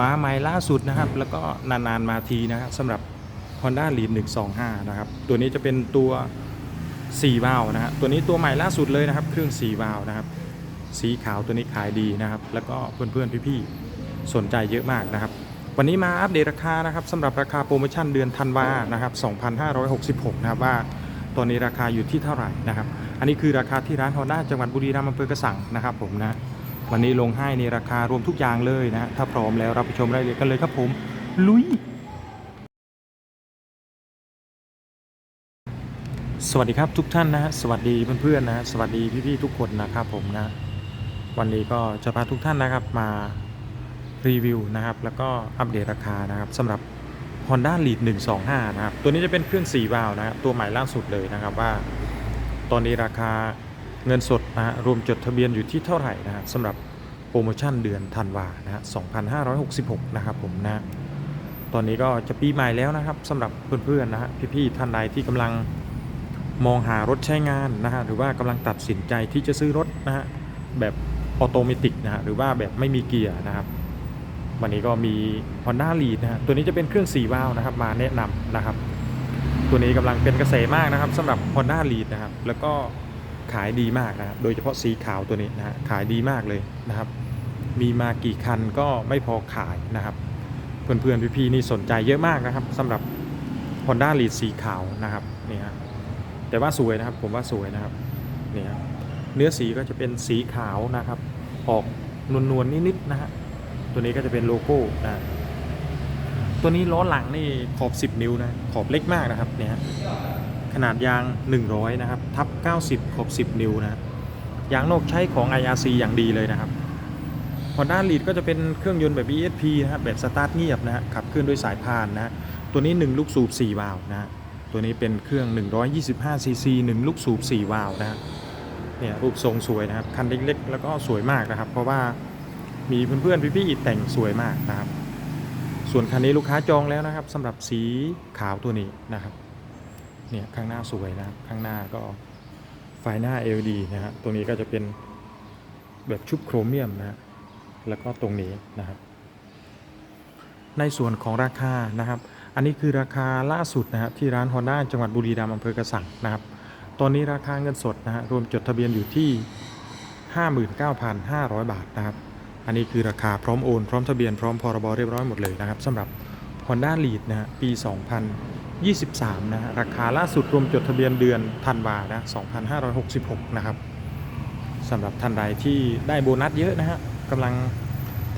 มาใหม่ล่าสุดนะครับ แล้วก็นานๆมาทีนะครับสำหรับ Honda Lead 125 นะครับ ตัวนี้จะเป็นตัว4วาล์วนะฮะตัวนี้ตัวใหม่ล่าสุดเลยนะครับ เครื่อง4วาล์วนะครับ สีขาวตัวนี้ขายดีนะครับ แล้วก็เพื่อนๆพี่ๆสนใจเยอะมากนะครับ วันนี้มาอัปเดตราคานะครับสำหรับราคาโปรโมชั่นเดือนธันวานะครับ 2,566 นะครับว่าตอนนี้ราคาอยู่ที่เท่าไหร่นะครับ อันนี้คือราคาที่ร้าน Honda จังหวัดบุรีรัมย์อำเภอกระสังนะครับผมนะ วันนี้ลงให้ในราคารวมทุกอย่างเลยนะถ้าพร้อมแล้วราไปชมรายละเอียดกันเลยครับผม ลุย สวัสดีครับทุกท่านนะสวัสดีเพื่อนๆนะฮะสวัสดีพี่ๆทุกคนนะครับผมนะ วันนี้ก็จะพาทุกท่านนะครับมารีวิวนะครับ แล้วก็อัปเดตราคานะครับสำหรับ Honda Lead 125 นะครับ ตัวนี้จะเป็นเครื่อง4วาล์วนะครับตัวใหม่ล่าสุดเลยนะครับว่า ตอนนี้ราคา เงินสดนะฮะรวมจดทะเบียนอยู่ที่เท่าไหร่นะฮะสำหรับโปรโมชั่นเดือนธันวานะฮะ2,566 นะครับผมนะตอนนี้ก็จะปีใหม่แล้วนะครับสำหรับเพื่อนๆนะฮะพี่ๆท่านใดที่กำลังมองหารถใช้งานนะฮะหรือว่ากำลังตัดสินใจที่จะซื้อรถนะฮะแบบออโตเมติกนะฮะหรือว่าแบบไม่มีเกียร์นะครับ วันนี้ก็มี Honda Lead นะฮะตัวนี้จะเป็นเครื่อง4วาล์วนะครับมาแนะนำนะครับ ตัวนี้กำลังเป็นกระแสมากนะครับสำหรับ Honda Lead นะครับแล้วก็ ขายดีมากนะโดยเฉพาะสีขาวตัวนี้นะฮะขายดีมากเลยนะครับ มีมากี่คันก็ไม่พอขายนะครับ เพื่อนๆพี่ๆนี่สนใจเยอะมากนะครับสำหรับ Honda Lead สีขาวนะครับนี่ฮะแต่ว่าสวยนะครับผมว่าสวยนะครับเนี่ยครับเนื้อสีก็จะเป็นสีขาวนะครับ ออกนวลๆนิดๆนะฮะตัวนี้ก็จะเป็นโลโก้นะตัวนี้ล้อหลังนี่ขอบ 10 นิ้วนะขอบเล็กมากนะครับเนี่ยฮะขนาดยาง 100 นะครับ ทับ 90 ขอบ 10 นิ้วนะยางนอกใช้ของ IRC อย่างดีเลยนะครับ Honda Lead ก็จะเป็นเครื่องยนต์แบบ ESP นะครับแบบสตาร์ทเงียบนะฮะขับเคลื่อนด้วยสายพานนะฮะตัวนี้ 1 ลูกสูบ 4 วาล์วนะฮะตัวนี้เป็นเครื่อง 125 ซีซี1ลูกสูบ 4 วาล์วนะฮะเนี่ยรูปทรงสวยนะครับ คันเล็กๆ แล้วก็สวยมากนะครับ เพราะว่ามีเพื่อนๆ พี่ๆแต่งสวยมากนะครับ ส่วนคันนี้ลูกค้าจองแล้วนะครับสำหรับสีขาวตัวนี้นะครับ เนี่ยข้างหน้าสวยนะครับ ข้างหน้าก็ ไฟหน้า LED นะฮะตัวนี้ก็จะเป็นแบบชุบโครเมียมนะ แล้วก็ตรงนี้นะครับ ในส่วนของราคานะครับ อันนี้คือราคาล่าสุดนะฮะที่ร้าน Honda จังหวัดบุรีรัมย์อำเภอกระสังนะครับ ตอนนี้ราคาเงินสดนะฮะรวมจดทะเบียนอยู่ที่ 59,500 บาทนะครับ อันนี้คือราคาพร้อมโอน พร้อมทะเบียนพร้อมพรบเรียบร้อยหมดเลยนะครับสำหรับ Honda Lead นะฮะปี 23 นะราคาล่าสุดรวมจดทะเบียนเดือนธันวานะ2,566 นะครับสำหรับท่านใดที่ได้โบนัสเยอะนะฮะกำลัง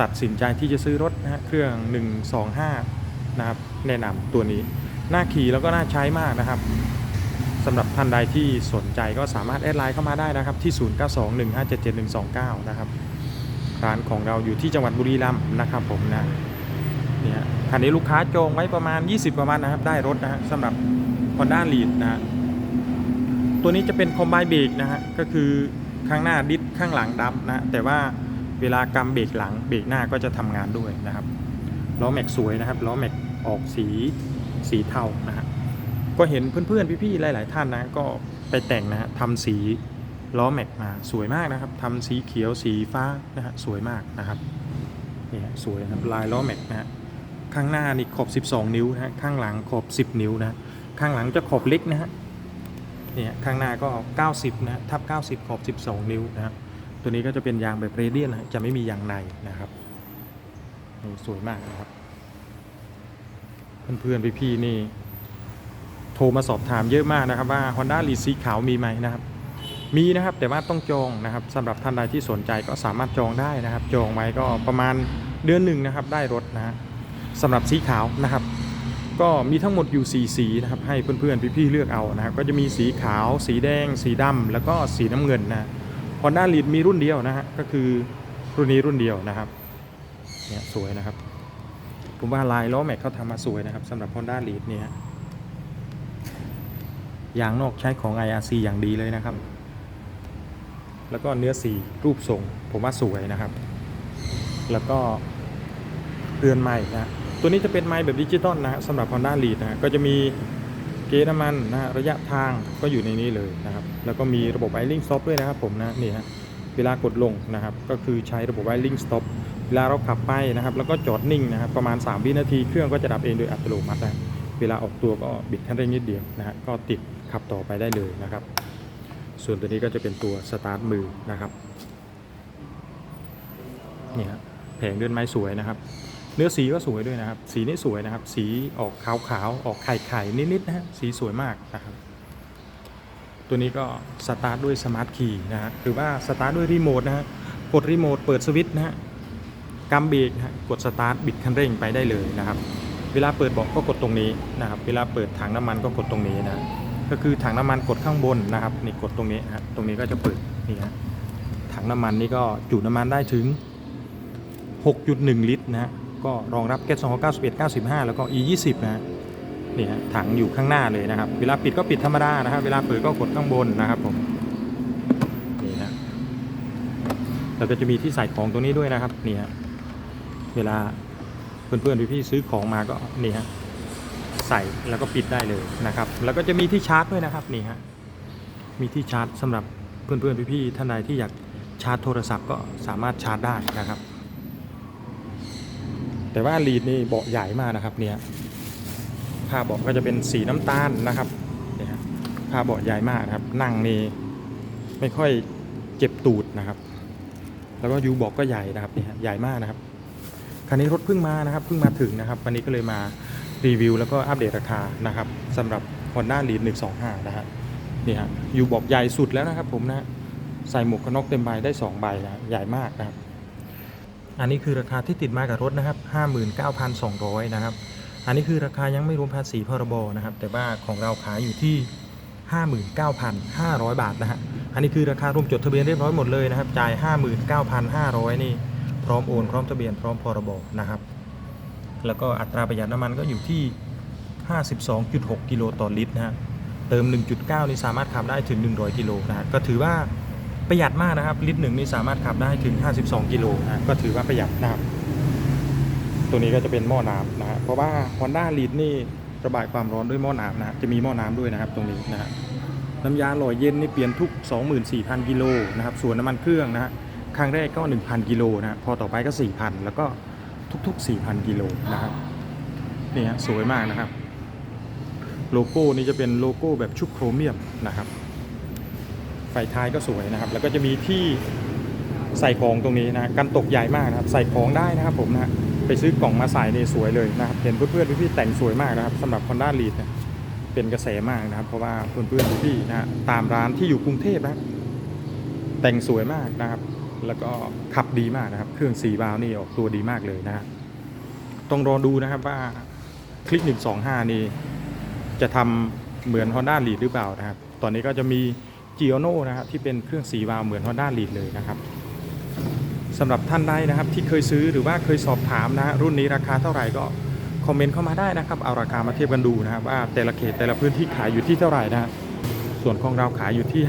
ตัดสินใจที่จะซื้อรถนะฮะเครื่อง 125 นะครับแนะนำตัวนี้ น่าขี่แล้วก็น่าใช้มากนะครับสำหรับท่านใดที่สนใจก็สามารถแอดไลน์เข้ามาได้นะครับที่ 0921577129 นะครับร้านของเราอยู่ที่จังหวัดบุรีรัมย์นะครับผมนะเนี่ย คันนี้ลูกค้าจองไว้ประมาณ 20 ประมาณนะครับ ได้รถนะฮะสำหรับ Honda Lead นะฮะตัวนี้จะเป็นคอมไบเบรกนะฮะก็คือข้างหน้าดิสข้างหลังดับนะแต่ว่าเวลากำเบรกหลังเบรกหน้าก็จะทำงานด้วยนะครับล้อแม็กสวยนะครับล้อแม็กออกสีสีเทานะฮะก็เห็นเพื่อนๆพี่ๆหลาย ๆ ท่านนะก็ไปแต่งนะฮะทำสีล้อแม็กมาสวยมากนะครับทำสีเขียวสีฟ้านะฮะสวยมากนะครับเนี่ยสวยนะครับลายล้อแม็กนะฮะ ข้างหน้านี่ขอบ 12 นิ้วนะข้างหลังขอบ 10 นิ้วนะข้างหลังจะขอบเล็กนะฮะเนี่ยข้างหน้าก็ 90 นะทับ 90 ขอบ 12 นิ้วนะฮะตัวนี้ก็จะเป็นยางแบบเรเดียนนะฮะจะไม่มียางในนะครับสวยมากนะครับ เพื่อนๆพี่ๆนี่ โทรมาสอบถามเยอะมากนะครับว่า Honda l e a d สีขาวมีไหมนะครับ มีนะครับแต่ว่าต้องจองนะครับสำหรับท่านใดที่สนใจก็สามารถจองได้นะครับ จองไว้ก็ประมาณเดือนหนึ่งนะครับ ได้รถนะฮะ สำหรับสีขาวนะครับ ก็มีทั้งหมดอยู่ 4 สีนะครับ ให้เพื่อนๆพี่ๆเลือกเอานะครับ ก็จะมีสีขาว สีแดง สีดำแล้วก็สีน้ำเงินนะ Honda l e a d มีรุ่นเดียวนะฮะก็คือรุ่นนี้รุ่นเดียวนะครับเนี่ยสวยนะครับ ผมว่าลายล้อแม็กเขาทำมาสวยนะครับสำหรับ Honda Lead เนี่ยยางนอกใช้ของ IRC อย่างดีเลยนะครับ แล้วก็เนื้อสีรูปทรง ผมว่าสวยนะครับ แล้วก็เรือนไม้นะ ตัวนี้จะเป็นไม้แบบดิจิตอลนะสำหรับ Honda Lead นะก็จะมีเกจน้ำมันนะระยะทางก็อยู่ในนี้เลยนะครับ แล้วก็มีระบบ i อ i n g Stop ด้วยนะครับผมนะนี่ฮะเวลากดลงนะครับก็คือใช้ระบบ i อ i n g Stop พเวลาเราขับไปนะครับ แล้วก็จอดนิ่งนะครับ ประมาณ 3 วินาทีเครื่องก็จะดับเองโดยอัตโนมัตินะเวลาออกตัวก็บิดคันเร่งนิดเดียวนะฮะก็ติดขับต่อไปได้เลยนะครับ ส่วนตัวนี้ก็จะเป็นตัวสตาร์ทมือนะครับนี่ฮะแผงเดินไม้สวยนะครับ เนื้อสีก็สวยด้วยนะครับ สีนี่สวยนะครับ สีออกขาวๆ ออกไข่ๆ นิดๆนะฮะ สีสวยมากนะครับ ตัวนี้ก็สตาร์ทด้วยสมาร์ทคีย์นะฮะ หรือว่าสตาร์ทด้วยรีโมทนะฮะ กดรีโมทเปิดสวิตช์นะฮะกำเบรกนะฮะกดสตาร์ทบิดคันเร่งไปได้เลยนะครับ เวลาเปิดเบาะก็กดตรงนี้นะครับ เวลาเปิดถังน้ำมันก็กดตรงนี้นะ ก็คือถังน้ำมันกดข้างบนนะครับนี่กดตรงนี้นะฮะ ตรงนี้ก็จะเปิดนี่ฮะ ถังน้ำมันนี่ก็จุน้ำมันได้ถึง 6.1 ลิตรนะฮะ ก็รองรับแก๊ส291 95 แล้วก็ E 20 นะฮะนี่ฮะถังอยู่ข้างหน้าเลยนะครับ เวลาปิดก็ปิดธรรมดานะครับ เวลาเปิดก็กดข้างบนนะครับผมนี่ฮะแล้วก็จะมีที่ใส่ของตรงนี้ด้วยนะครับนี่ฮะเวลาเพื่อนๆพี่ๆซื้อของมาก็นี่ฮะใส่แล้วก็ปิดได้เลยนะครับ แล้วก็จะมีที่ชาร์จด้วยนะครับนี่ฮะมีที่ชาร์จสำหรับเพื่อนๆพี่ๆท่านใดที่อยากชาร์จโทรศัพท์ก็สามารถชาร์จได้นะครับ แต่ว่าลีดนี่เบาะใหญ่มากนะครับเนี่ยผ้าเบาะก็จะเป็นสีน้ำตาลนะครับเนี่ยผ้าเบาะใหญ่มากนะครับ นั่งนี่ไม่ค่อยเจ็บตูดนะครับ แล้วก็ยูบอกก็ใหญ่นะครับเนี่ยใหญ่มากนะครับคันนี้รถเพิ่งมานะครับเพิ่งมาถึงนะครับ วันนี้ก็เลยมารีวิว แล้วก็อัปเดตราคานะครับสำหรับ Honda Lead 125 นะฮะนี่ฮะยูบอกใหญ่สุดแล้วนะครับผมนะฮะใส่หมวกกันน็อกเต็มใบได้ 2 ใบนะใหญ่มากนะครับ อันนี้คือราคาที่ติดมากับรถนะครับ 59,200 นะครับ อันนี้คือราคายังไม่รวมภาษีพรบนะครับ แต่ว่าของเราขายอยู่ที่ 59,500 บาทนะฮะ อันนี้คือราคารวมจดทะเบียนเรียบร้อยหมดเลยนะครับ จ่าย 59,500 นี่พร้อมโอนพร้อมทะเบียนพร้อมพรบนะครับ แล้วก็อัตราประหยัดน้ำมันก็อยู่ที่ 52.6 กิโลต่อลิตรนะฮะ เติม 1.9 นี่สามารถขับได้ถึง 100 กิโลนะฮะ ก็ถือว่า ประหยัดมากนะครับ ลิตรหนึ่งนี่สามารถขับได้ถึง 52 กิโลนะก็ถือว่าประหยัดนะครับ ตัวนี้ก็จะเป็นหม้อน้ำนะฮะเพราะว่า Honda l e a d นี่ระบายความร้อนด้วยหม้อน้ำนะฮะจะมีหม้อน้ำด้วยนะครับ ตรงนี้นะฮะน้ำยาหล่อเย็นนี่เปลี่ยนทุก 24,000 กิโลนะครับส่วนน้ำมันเครื่องนะฮะครั้งแรกก็ 1,000 กิโลนะฮะพอต่อไปก็ 4,000 แล้วก็ทุก ๆ 4,000 กิโลนะครับนี่ฮะสวยมากนะครับ โลโก้นี่จะเป็นโลโก้แบบชุบโครเมียมนะครับ ไฟท้ายก็สวยนะครับ แล้วก็จะมีที่ใส่ของตรงนี้นะกันตกใหญ่มากนะครับ ใส่ของได้นะครับผมนะไปซื้อกล่องมาใส่นี่สวยเลยนะครับ เห็นเพื่อนๆพี่ๆแต่งสวยมากนะครับสำหรับ Honda Lead นะเป็นกระแสมากนะครับ เพราะว่าเพื่อนๆพี่ๆนะตามร้านที่อยู่กรุงเทพนะแต่งสวยมากนะครับ แล้วก็ขับดีมากนะครับ เครื่อง4วาวนี่ออกตัวดีมากเลยนะฮะต้องรอดูนะครับว่าคลิก125 นี่จะทำเหมือน Honda Lead หรือเปล่านะครับ ตอนนี้ก็จะมี g i o n o นะครับที่เป็นเครื่องสีวาล์วเหมือน Honda Lead เลยนะครับสำหรับท่านใดนะครับที่เคยซื้อหรือว่าเคยสอบถามนะรุ่นนี้ราคาเท่าไหร่ก็คอมเมนต์เข้ามาได้นะครับเอาราคามาเทียบกันดูนะครับว่าแต่ละเขตแต่ละพื้นที่ขายอยู่ที่เท่าไหร่นะส่วนของเราขายอยู่ที่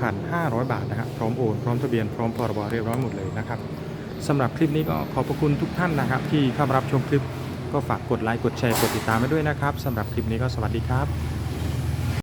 59,500 บาทนะครับพร้อมโอนพร้อมทะเบียนพร้อมพรบเรียบร้อยหมดเลยนะครับสำหรับคลิปนี้ก็ขอบพระคุณทุกท่านนะครับ ที่เข้ารับชมคลิปก็ฝากกดไลค์กดแชร์กดติดตามไว้ด้วยนะครับสำหรับคลิปนี้ก็สวัสดีครับ